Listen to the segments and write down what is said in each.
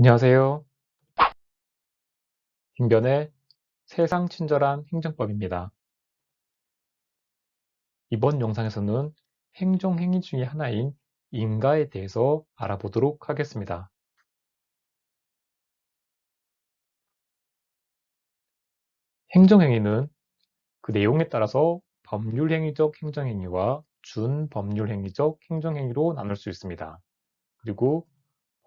안녕하세요. 김변의 세상 친절한 행정법입니다. 이번 영상에서는 행정행위 중의 하나인 인가에 대해서 알아보도록 하겠습니다. 행정행위는 그 내용에 따라서 법률행위적 행정행위와 준법률행위적 행정행위로 나눌 수 있습니다. 그리고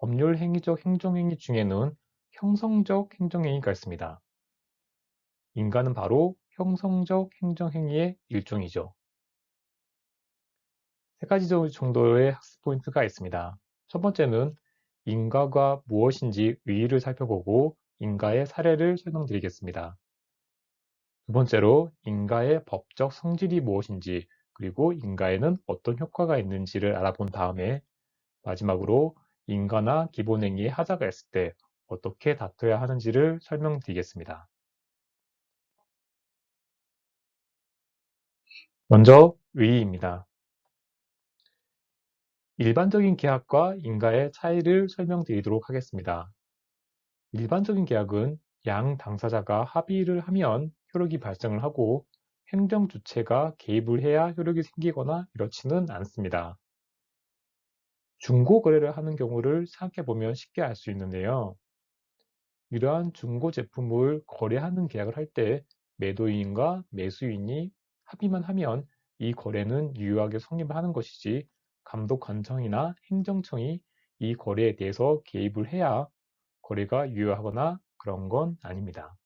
법률 행위적 행정행위 중에는 형성적 행정행위가 있습니다. 인간은 바로 형성적 행정행위의 일종이죠. 세 가지 정도의 학습 포인트가 있습니다. 첫 번째는 인가가 무엇인지 의의를 살펴보고 인가의 사례를 설명드리겠습니다. 두 번째로 인가의 법적 성질이 무엇인지 그리고 인가에는 어떤 효과가 있는지를 알아본 다음에 마지막으로 인가나 기본행위에 하자가 있을 때 어떻게 다퉈야 하는지를 설명드리겠습니다. 먼저 의의입니다. 일반적인 계약과 인가의 차이를 설명드리도록 하겠습니다. 일반적인 계약은 양 당사자가 합의를 하면 효력이 발생을 하고 행정 주체가 개입을 해야 효력이 생기거나 이렇지는 않습니다. 중고 거래를 하는 경우를 생각해 보면 쉽게 알 수 있는데요. 이러한 중고 제품을 거래하는 계약을 할 때 매도인과 매수인이 합의만 하면 이 거래는 유효하게 성립을 하는 것이지 감독관청이나 행정청이 이 거래에 대해서 개입을 해야 거래가 유효하거나 그런 건 아닙니다.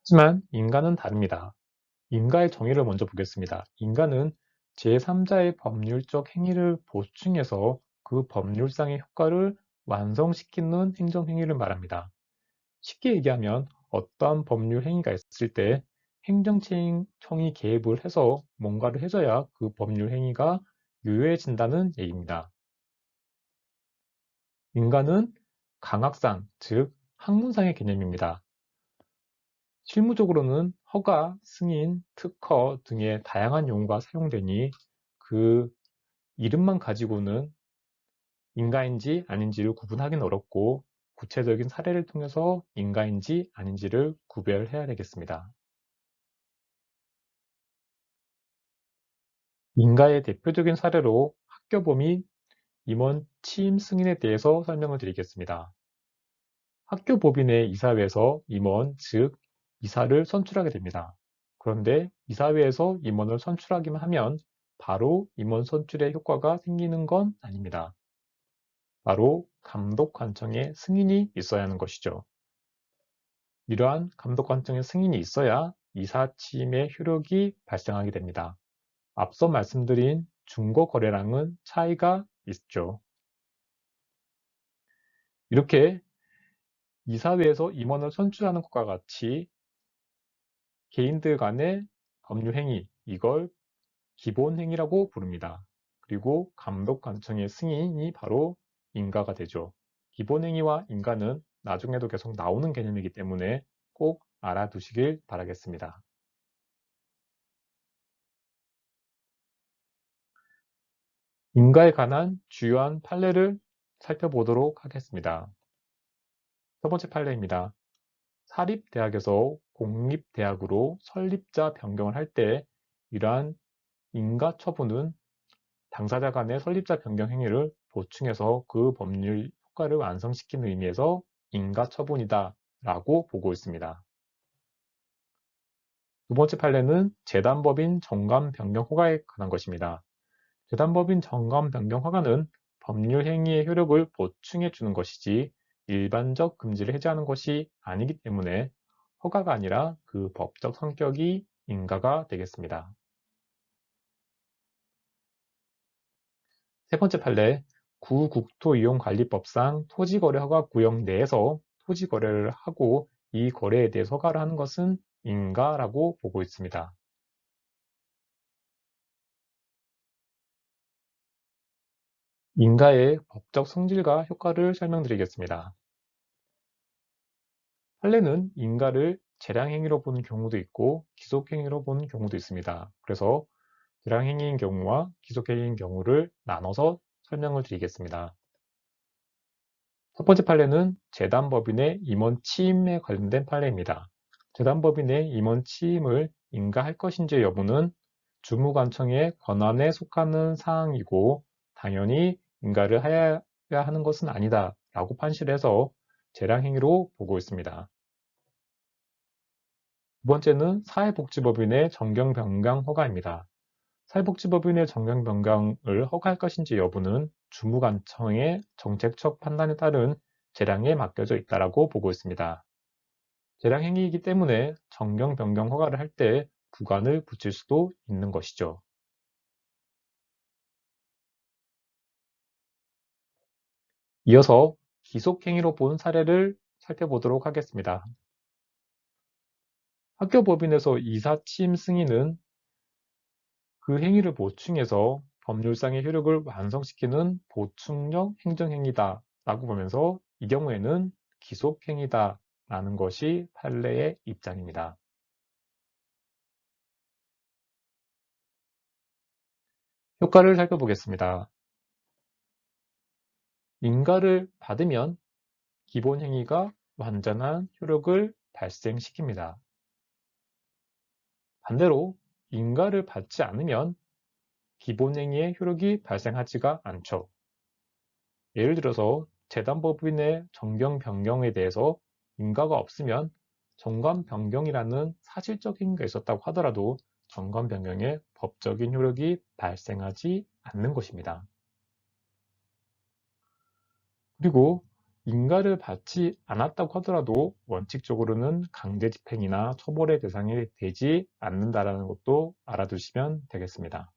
하지만 인간은 다릅니다. 인가의 정의를 먼저 보겠습니다. 인간은 제3자의 법률적 행위를 보충해서 그 법률상의 효과를 완성시키는 행정행위를 말합니다. 쉽게 얘기하면 어떠한 법률 행위가 있을 때 행정청이 개입을 해서 뭔가를 해줘야 그 법률 행위가 유효해진다는 얘기입니다. 인간은 강학상, 즉 학문상의 개념입니다. 실무적으로는 허가, 승인, 특허 등의 다양한 용어가 사용되니 그 이름만 가지고는 인가인지 아닌지를 구분하기는 어렵고 구체적인 사례를 통해서 인가인지 아닌지를 구별해야 되겠습니다. 인가의 대표적인 사례로 학교범위 임원 취임 승인에 대해서 설명을 드리겠습니다. 학교 법인의 이사회에서 임원, 즉 이사를 선출하게 됩니다. 그런데 이사회에서 임원을 선출하기만 하면 바로 임원 선출의 효과가 생기는 건 아닙니다. 바로 감독관청의 승인이 있어야 하는 것이죠. 이러한 감독관청의 승인이 있어야 이사 취임의 효력이 발생하게 됩니다. 앞서 말씀드린 중고 거래량은 차이가 있죠. 이렇게 이사회에서 임원을 선출하는 것과 같이 개인들 간의 법률 행위, 이걸 기본 행위라고 부릅니다. 그리고 감독관청의 승인이 바로 인가가 되죠. 기본 행위와 인가는 나중에도 계속 나오는 개념이기 때문에 꼭 알아두시길 바라겠습니다. 인가에 관한 주요한 판례를 살펴보도록 하겠습니다. 첫 번째 판례입니다. 사립대학에서 공립대학으로 설립자 변경을 할 때 이러한 인가 처분은 당사자 간의 설립자 변경 행위를 보충해서 그 법률 효과를 완성시키는 의미에서 인가 처분이다 라고 보고 있습니다. 두 번째 판례는 재단법인 정감 변경 허가에 관한 것입니다. 재단법인 정감 변경 허가는 법률 행위의 효력을 보충해 주는 것이지 일반적 금지를 해제하는 것이 아니기 때문에 허가가 아니라 그 법적 성격이 인가가 되겠습니다. 세 번째 판례, 구국토이용관리법상 토지거래허가 구역 내에서 토지거래를 하고 이 거래에 대해 허가를 하는 것은 인가라고 보고 있습니다. 인가의 법적 성질과 효과를 설명드리겠습니다. 판례는 인가를 재량행위로 보는 경우도 있고 기속행위로 보는 경우도 있습니다. 그래서 재량행위인 경우와 기속행위인 경우를 나눠서 설명을 드리겠습니다. 첫 번째 판례는 재단법인의 임원 취임에 관련된 판례입니다. 재단법인의 임원 취임을 인가할 것인지 여부는 주무관청의 권한에 속하는 사항이고 당연히 인가를 해야 하는 것은 아니다 라고 판시해서 재량행위로 보고 있습니다. 두 번째는 사회복지법인의 정경변경 허가입니다. 사회복지법인의 정경변경을 허가할 것인지 여부는 주무관청의 정책적 판단에 따른 재량에 맡겨져 있다고 보고 있습니다. 재량 행위이기 때문에 정경 변경 허가를 할때 부관을 붙일 수도 있는 것이죠. 이어서 기속행위로 본 사례를 살펴보도록 하겠습니다. 학교 법인에서 이사 취임 승인은 그 행위를 보충해서 법률상의 효력을 완성시키는 보충력 행정행위다 라고 보면서 이 경우에는 기속행위다 라는 것이 판례의 입장입니다. 효과를 살펴보겠습니다. 인가를 받으면 기본 행위가 완전한 효력을 발생시킵니다. 반대로 인가를 받지 않으면 기본 행위의 효력이 발생하지가 않죠. 예를 들어서 재단법인의 정경 변경에 대해서 인가가 없으면 정관 변경이라는 사실적 행위가 있었다고 하더라도 정관 변경의 법적인 효력이 발생하지 않는 것입니다. 그리고 인가를 받지 않았다고 하더라도 원칙적으로는 강제 집행이나 처벌의 대상이 되지 않는다는 것도 알아두시면 되겠습니다.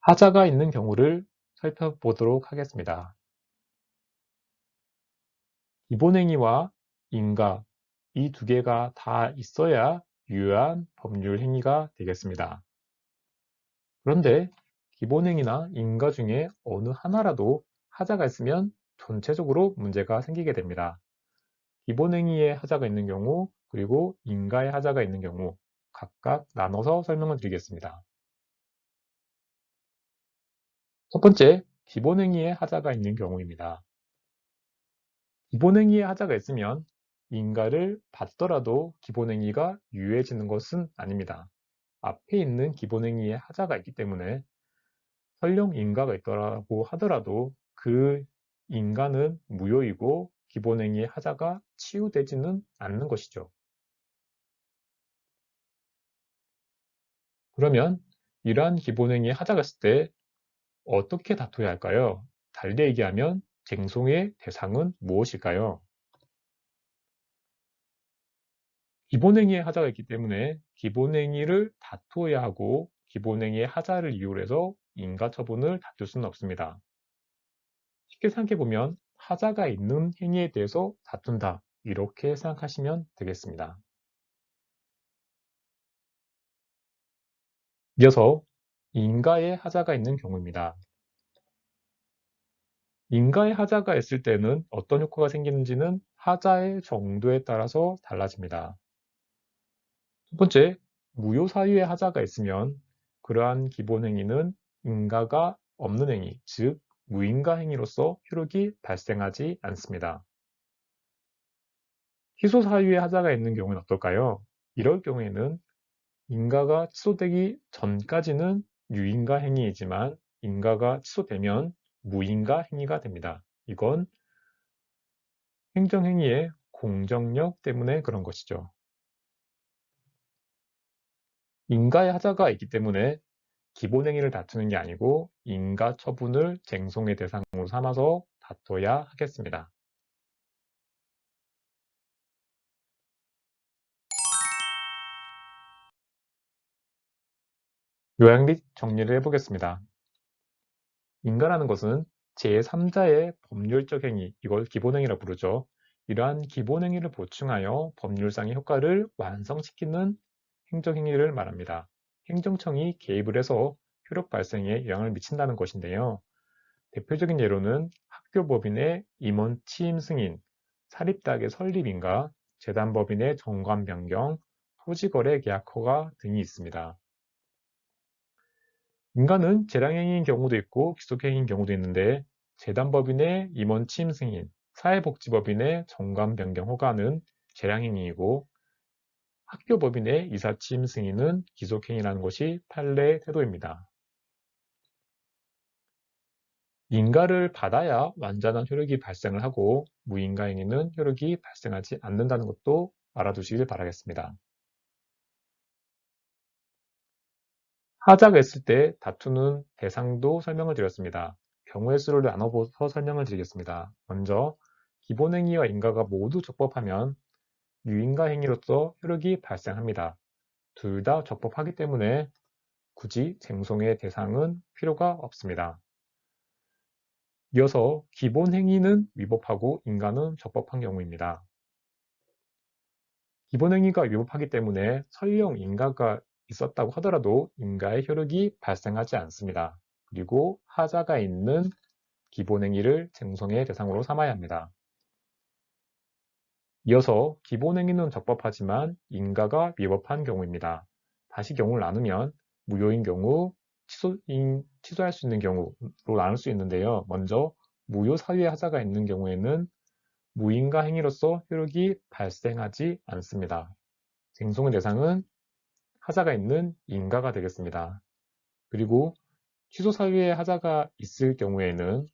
하자가 있는 경우를 살펴보도록 하겠습니다. 기본행위와 인가 이 두 개가 다 있어야 유효한 법률 행위가 되겠습니다. 그런데 기본행위나 인가 중에 어느 하나라도 하자가 있으면 전체적으로 문제가 생기게 됩니다. 기본행위에 하자가 있는 경우 그리고 인가에 하자가 있는 경우 각각 나눠서 설명을 드리겠습니다. 첫 번째, 기본행위에 하자가 있는 경우입니다. 기본행위에 하자가 있으면 인가를 받더라도 기본행위가 유효해지는 것은 아닙니다. 앞에 있는 기본행위에 하자가 있기 때문에 설령 인가가 있더라고 하더라도 그 인가는 무효이고 기본행위의 하자가 치유되지는 않는 것이죠. 그러면 이러한 기본행위의 하자가 있을 때 어떻게 다투어야 할까요? 달리 얘기하면 쟁송의 대상은 무엇일까요? 기본행위의 하자가 있기 때문에 기본행위를 다투어야 하고 기본행위의 하자를 이유로 해서 인가 처분을 다툴 수는 없습니다. 쉽게 생각해 보면 하자가 있는 행위에 대해서 다툰다 이렇게 생각하시면 되겠습니다. 이어서 인가의 하자가 있는 경우입니다. 인가의 하자가 있을 때는 어떤 효과가 생기는지는 하자의 정도에 따라서 달라집니다. 첫 번째, 무효 사유의 하자가 있으면 그러한 기본 행위는 인가가 없는 행위, 즉 무인가 행위로서 효력이 발생하지 않습니다. 희소 사유의 하자가 있는 경우는 어떨까요? 이럴 경우에는 인가가 취소되기 전까지는 유인가 행위이지만 인가가 취소되면 무인가 행위가 됩니다. 이건 행정행위의 공정력 때문에 그런 것이죠. 인가의 하자가 있기 때문에 기본 행위를 다투는 게 아니고 인가 처분을 쟁송의 대상으로 삼아서 다퉈야 하겠습니다. 요약 및 정리를 해보겠습니다. 인가라는 것은 제3자의 법률적 행위, 이걸 기본행위라 부르죠. 이러한 기본행위를 보충하여 법률상의 효과를 완성시키는 행정행위를 말합니다. 행정청이 개입을 해서 효력 발생에 영향을 미친다는 것인데요. 대표적인 예로는 학교법인의 임원 취임 승인, 사립대학의 설립인가, 재단법인의 정관 변경, 토지거래 계약 허가 등이 있습니다. 인간은 재량행위인 경우도 있고 기속행위인 경우도 있는데 재단법인의 임원 취임 승인, 사회복지법인의 정관 변경 허가는 재량행위이고 학교 법인의 이사 취임 승인은 기속행위라는 것이 판례의 태도입니다. 인가를 받아야 완전한 효력이 발생을 하고 무인가 행위는 효력이 발생하지 않는다는 것도 알아두시길 바라겠습니다. 하자가 있을 때 다투는 대상도 설명을 드렸습니다. 경우의 수를 나눠보서 설명을 드리겠습니다. 먼저 기본행위와 인가가 모두 적법하면 유인가 행위로서 효력이 발생합니다. 둘 다 적법하기 때문에 굳이 쟁송의 대상은 필요가 없습니다. 이어서 기본 행위는 위법하고 인가는 적법한 경우입니다. 기본 행위가 위법하기 때문에 설령 인가가 있었다고 하더라도 인가의 효력이 발생하지 않습니다. 그리고 하자가 있는 기본 행위를 쟁송의 대상으로 삼아야 합니다. 이어서 기본 행위는 적법하지만 인가가 위법한 경우입니다. 다시 경우를 나누면 무효인 경우, 취소인, 취소할 수 있는 경우로 나눌 수 있는데요. 먼저 무효 사유의 하자가 있는 경우에는 무인가 행위로서 효력이 발생하지 않습니다. 쟁송의 대상은 하자가 있는 인가가 되겠습니다. 그리고 취소 사유에 하자가 있을 경우에는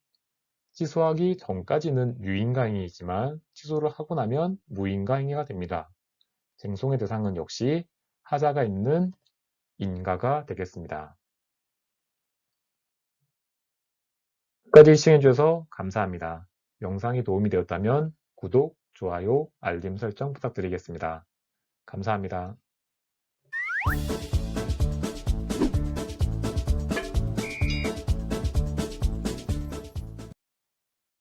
취소하기 전까지는 유인가 행위이지만 취소를 하고 나면 무인가 행위가 됩니다. 쟁송의 대상은 역시 하자가 있는 인가가 되겠습니다. 끝까지 시청해주셔서 감사합니다. 영상이 도움이 되었다면 구독, 좋아요, 알림 설정 부탁드리겠습니다. 감사합니다.